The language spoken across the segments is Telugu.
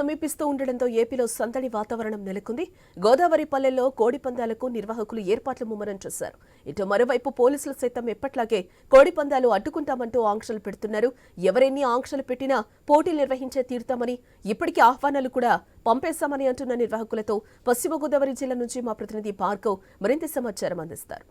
సమీపిస్తూ ఉండడంతో ఏపీలో సందడి వాతావరణం నెలకొంది. గోదావరి పల్లెల్లో కోడి పందాలకు నిర్వాహకులు ఏర్పాట్లు ముమ్మరం చేశారు. ఇటు మరోవైపు పోలీసులు సైతం ఎప్పట్లాగే కోడి పందాలు అడ్డుకుంటామంటూ ఆంక్షలు పెడుతున్నారు. ఎవరెన్ని ఆంక్షలు పెట్టినా పోటీలు నిర్వహించే తీరుతామని ఇప్పటికీ ఆహ్వానాలు కూడా పంపేశామని అంటున్న నిర్వాహకులతో పశ్చిమ గోదావరి జిల్లా నుంచి మా ప్రతినిధి భార్గవ్ మరింత సమాచారం అందిస్తారు.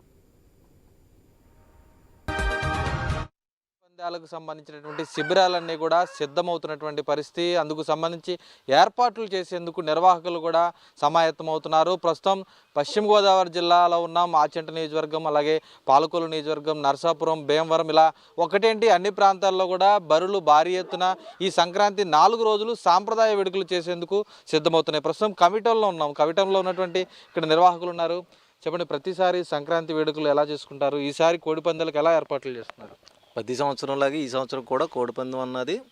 పందాలకు సంబంధించినటువంటి శిబిరాలన్నీ కూడా సిద్ధమవుతున్నటువంటి పరిస్థితి. అందుకు సంబంధించి ఏర్పాట్లు చేసేందుకు నిర్వాహకులు కూడా సమాయత్తమవుతున్నారు. ప్రస్తుతం పశ్చిమ గోదావరి జిల్లాలో ఉన్న మాచెంట నియోజకవర్గం అలాగే పాలకొలు నియోజకవర్గం నరసాపురం భీమవరం ఇలా ఒకటేంటి అన్ని ప్రాంతాల్లో కూడా బరులు భారీ ఎత్తున ఈ సంక్రాంతి నాలుగు రోజులు సాంప్రదాయ వేడుకలు చేసేందుకు సిద్ధమవుతున్నాయి. ప్రస్తుతం కవిటంలో ఉన్నాం. కవిటంలో ఉన్నటువంటి ఇక్కడ నిర్వాహకులు ఉన్నారు. చెప్పండి ప్రతిసారి సంక్రాంతి వేడుకలు ఎలా చేసుకుంటారు? ఈసారి కోడి పందాలకు ఎలా ఏర్పాట్లు చేస్తున్నారు? ప్రతి సంవత్సరంలాగే ఈ సంవత్సరం కూడా కోడిపందెం అన్నది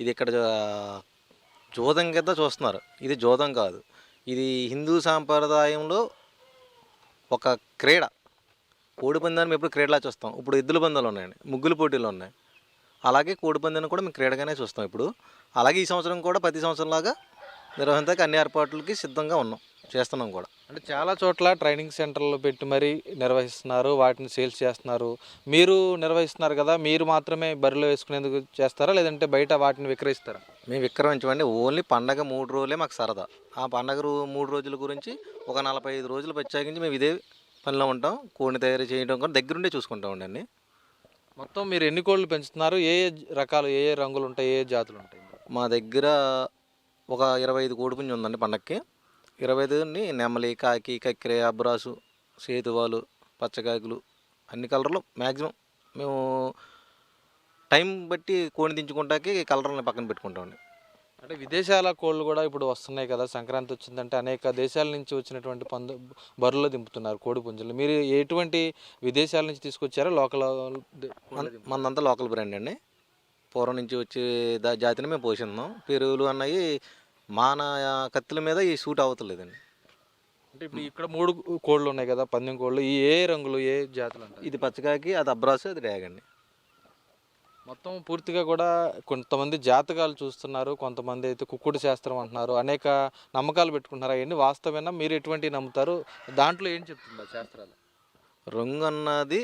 ఇది ఇక్కడ జూదం జోదం కింద చూస్తున్నారు. ఇది జోదం కాదు. ఇది హిందూ సాంప్రదాయంలో ఒక క్రీడ. కోడిపందాన్ని ఎప్పుడు క్రీడలా చూస్తాం. ఇప్పుడు ఎద్దుల పందాలు ఉన్నాయండి. ముగ్గుల పోటీలు ఉన్నాయి. అలాగే కోడిపందాన్ని కూడా మేము క్రీడగానే చూస్తాం ఇప్పుడు. అలాగే ఈ సంవత్సరం కూడా ప్రతి సంవత్సరంలాగా నిర్వహించడానికి అన్ని ఏర్పాట్లకి సిద్ధంగా ఉన్నాం. చేస్తున్నాం కూడా. అంటే చాలా చోట్ల ట్రైనింగ్ సెంటర్లు పెట్టి మరీ నిర్వహిస్తున్నారు వాటిని సేల్స్ చేస్తున్నారు. మీరు నిర్వహిస్తున్నారు కదా మీరు మాత్రమే బరిలో వేసుకునేందుకు చేస్తారా లేదంటే బయట వాటిని విక్రయిస్తారా? మేము విక్రమించమండి ఓన్లీ పండగ మూడు రోజులే మాకు సరదా. ఆ పండగ మూడు రోజుల గురించి ఒక నలభై ఐదు రోజులు ప్రత్యేకించి మేము ఇదే పనిలో ఉంటాం. కోడిని తయారు చేయడం కూడా దగ్గరుండే చూసుకుంటాం అండి మొత్తం మీరు ఎన్ని కోళ్ళు పెంచుతున్నారు? ఏ ఏ రకాలు ఏ ఏ రంగులు ఉంటాయి ఏ ఏ జాతులు ఉంటాయి? మా దగ్గర ఒక ఇరవై ఐదు కోడి పుంజు ఉందండి పండగకి ఇరవై ఐదుని నెమలి కాకి కక్కెర అబ్రాసు సేతువాలు పచ్చకాకులు అన్ని కలర్లు మ్యాక్సిమం మేము టైం బట్టి కోడిని దించుకుంటాకి కలర్ని పక్కన పెట్టుకుంటామండి. అంటే విదేశాల కోళ్ళు కూడా ఇప్పుడు వస్తున్నాయి కదా సంక్రాంతి వచ్చిందంటే అనేక దేశాల నుంచి వచ్చినటువంటి పందు బరులో దింపుతున్నారు కోడి పుంజులు మీరు ఎటువంటి విదేశాల నుంచి తీసుకొచ్చారా? లోకల్ మన- మనదంతా లోకల్ బ్రాండ్ అండి. పూర్వం నుంచి వచ్చే దా జాతిని మేము పోషిస్తున్నాం పెరుగులు అన్నవి మాన కత్తుల మీద ఈ సూట్ అవ్వట్లేదండి అంటే ఇప్పుడు ఇక్కడ మూడు కోళ్ళు ఉన్నాయి కదా పందెం కోళ్ళు ఈ ఏ రంగులు ఏ జాతులు అంటారు? ఇది పచ్చకాకి అది అబ్రాసు అది డ్రాగండి మొత్తం పూర్తిగా కూడా కొంతమంది జాతకాలు చూస్తున్నారు కొంతమంది అయితే కుక్కుడు శాస్త్రం అంటున్నారు అనేక నమ్మకాలు పెట్టుకుంటున్నారు. అవన్నీ వాస్తవేనా మీరు ఎటువంటి నమ్ముతారు? దాంట్లో ఏం చెప్తుంది ఆ శాస్త్రాలు? రంగు అన్నది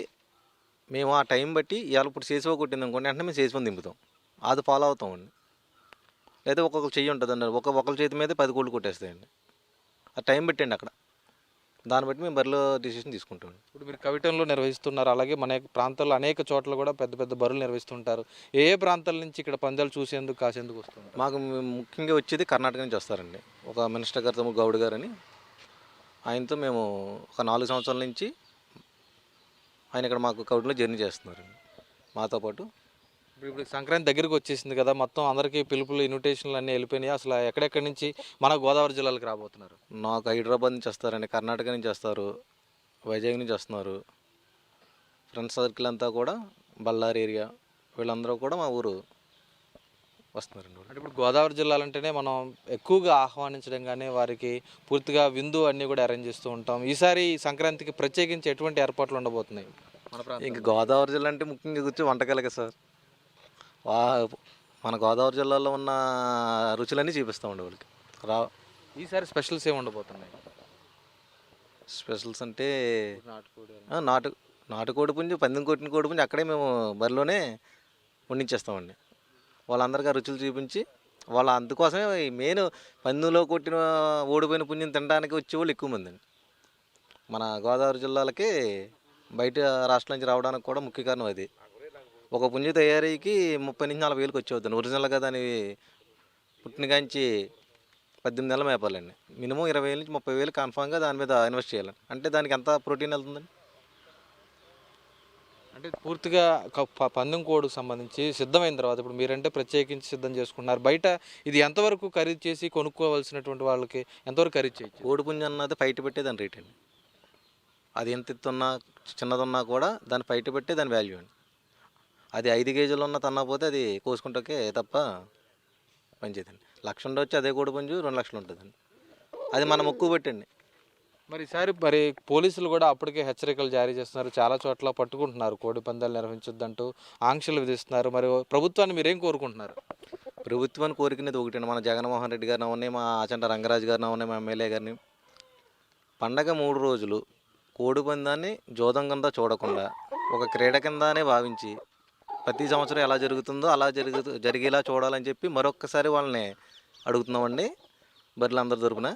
మేము ఆ టైం బట్టి ఇవాళ ఇప్పుడు సేసివా కొట్టింది అనుకోండి వెంటనే మేము సేసివని దింపుతాం. అది ఫాలో అవుతామండి లేదా ఒక్కొక్క చెయ్యి ఉంటుంది అండి ఒక ఒకరి చేతి మీద పది కోళ్ళు కొట్టేస్తాయండి. ఆ టైం పెట్టండి అక్కడ. దాన్ని బట్టి మేము బరిలో డిసిషన్ తీసుకుంటాం ఇప్పుడు మీరు కవిటంలో నిర్వహిస్తున్నారు. అలాగే మన ప్రాంతాల్లో అనేక చోట్ల కూడా పెద్ద పెద్ద బరులు నిర్వహిస్తుంటారు. ఏ ఏ ప్రాంతాల నుంచి ఇక్కడ పందాలు చూసేందుకు కాసేందుకు వస్తున్నారు? మాకు ముఖ్యంగా వచ్చేది కర్ణాటక నుంచి వస్తారండి. ఒక మినిస్టర్ గారు తమ్ముడు గౌడ్ గారు అని ఆయనతో మేము ఒక నాలుగు సంవత్సరాల నుంచి ఆయన ఇక్కడ మాకు కౌడ్లో జర్నీ చేస్తున్నారండి. మాతో పాటు ఇప్పుడు సంక్రాంతి దగ్గరికి వచ్చేసింది కదా మొత్తం అందరికీ పిలుపులు ఇన్విటేషన్లు అన్నీ వెళ్ళిపోయినాయి. అసలు ఎక్కడెక్కడి నుంచి మన గోదావరి జిల్లాలకు రాబోతున్నారు? నాకు హైదరాబాద్ నుంచి వస్తారండి కర్ణాటక నుంచి వస్తారు వైజాగ్ నుంచి వస్తున్నారు. ఫ్రెండ్స్ సర్కిల్ అంతా కూడా బళ్ళారి ఏరియా వీళ్ళందరూ కూడా మా ఊరు వస్తున్నారండి అంటే ఇప్పుడు గోదావరి జిల్లాలంటేనే మనం ఎక్కువగా ఆహ్వానించడం కానీ వారికి పూర్తిగా విందు అన్నీ కూడా అరేంజ్ చేస్తూ ఉంటాం. ఈసారి సంక్రాంతికి ప్రత్యేకించి ఎటువంటి ఏర్పాట్లు ఉండబోతున్నాయి ఇంక గోదావరి జిల్లా అంటే ముఖ్యంగా కూర్చో వంటకాలకే సార్. వా మన గోదావరి జిల్లాలో ఉన్న రుచులన్నీ చూపిస్తామండి వాళ్ళకి. రా. ఈసారి స్పెషల్స్ ఏమి ఉండబోతున్నాయి? స్పెషల్స్ అంటే నాటు నాటుకోడి పుంజు పందెం కొట్టిన కోడి పుంజు అక్కడే మేము బరిలోనే వండించేస్తామండి. వాళ్ళందరికీ రుచులు చూపించి వాళ్ళ అందుకోసమే మెయిన్ పందులో కొట్టిన ఓడిపోయిన పుంజుని తినడానికి వచ్చేవాళ్ళు ఎక్కువ మంది అండి. మన గోదావరి జిల్లాలకి బయట రాష్ట్రాల నుంచి రావడానికి కూడా ముఖ్య కారణం అది. ఒక పుంజు తయారీకి ముప్పై నుంచి నలభై వేలకు వచ్చేవద్దండి. ఒరిజినల్గా దాని పుట్టిన కాంచి పద్దెనిమిది నెలలు మేపాలండి మినిమం ఇరవై వేల నుంచి ముప్పై వేలు కన్ఫామ్గా దాని మీద ఇన్వెస్ట్ చేయాలండి. అంటే దానికి ఎంత ప్రోటీన్ వెళ్తుందండి? అంటే పూర్తిగా పందెం కోడుకు సంబంధించి సిద్ధమైన తర్వాత ఇప్పుడు మీరంటే ప్రత్యేకించి సిద్ధం చేసుకుంటున్నారు. బయట ఇది ఎంతవరకు ఖరీదు చేసి కొనుక్కోవాల్సినటువంటి వాళ్ళకి ఎంతవరకు ఖరీదు చేయొచ్చు? కోడి పుంజు అన్నది బయట పెట్టే దాని రేట్ అండి. అది ఎంత ఎత్తున్నా చిన్నదున్నా కూడా దాన్ని బయట పెట్టే దాని వాల్యూ అండి. అది ఐదు కేజీలు ఉన్న తన్నా పోతే అది కోసుకుంటాకే తప్ప పనిచేయదండి లక్ష ఉండొచ్చు అదే కోడి పుంజు రెండు లక్షలు ఉంటుందండి. అది మనం మొక్కు పెట్టండి. మరి ఈసారి మరి పోలీసులు కూడా అప్పటికే హెచ్చరికలు జారీ చేస్తున్నారు. చాలా చోట్ల పట్టుకుంటున్నారు. కోడి పందాలు నిర్వహించొద్దంటూ ఆంక్షలు విధిస్తున్నారు. మరి ప్రభుత్వాన్ని మీరేం కోరుకుంటున్నారు? ప్రభుత్వాన్ని కోరుకునేది ఒకటి మన జగన్మోహన్ రెడ్డి గారిని అవన్నీ మా ఆచంట రంగరాజు గారిని అవన్నీ మా ఎమ్మెల్యే గారిని. పండగ మూడు రోజులు కోడి పందాన్ని జోదం కింద చూడకుండా ఒక క్రీడ కిందనే భావించి ప్రతి సంవత్సరం ఎలా జరుగుతుందో అలా జరుగు జరిగేలా చూడాలని చెప్పి మరొక్కసారి వాళ్ళని అడుగుతున్నామండి. బర్రెలందరి తరపున.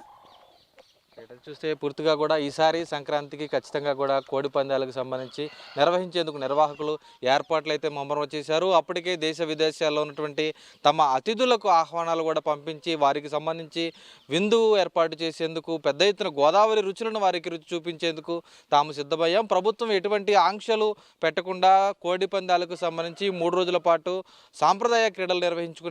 చూస్తే పూర్తిగా కూడా ఈసారి సంక్రాంతికి ఖచ్చితంగా కూడా కోడి పందాలకు సంబంధించి నిర్వహించేందుకు నిర్వాహకులు ఏర్పాట్లు అయితే ముమ్మరం చేశారు. అప్పటికే దేశ విదేశాల్లో ఉన్నటువంటి తమ అతిథులకు ఆహ్వానాలు కూడా పంపించి వారికి సంబంధించి విందు ఏర్పాటు చేసేందుకు పెద్ద ఎత్తున గోదావరి రుచులను వారికి రుచి చూపించేందుకు తాము సిద్ధమయ్యాం. ప్రభుత్వం ఎటువంటి ఆంక్షలు పెట్టకుండా కోడి పందాలకు సంబంధించి మూడు రోజుల పాటు సాంప్రదాయ క్రీడలు నిర్వహించుకుని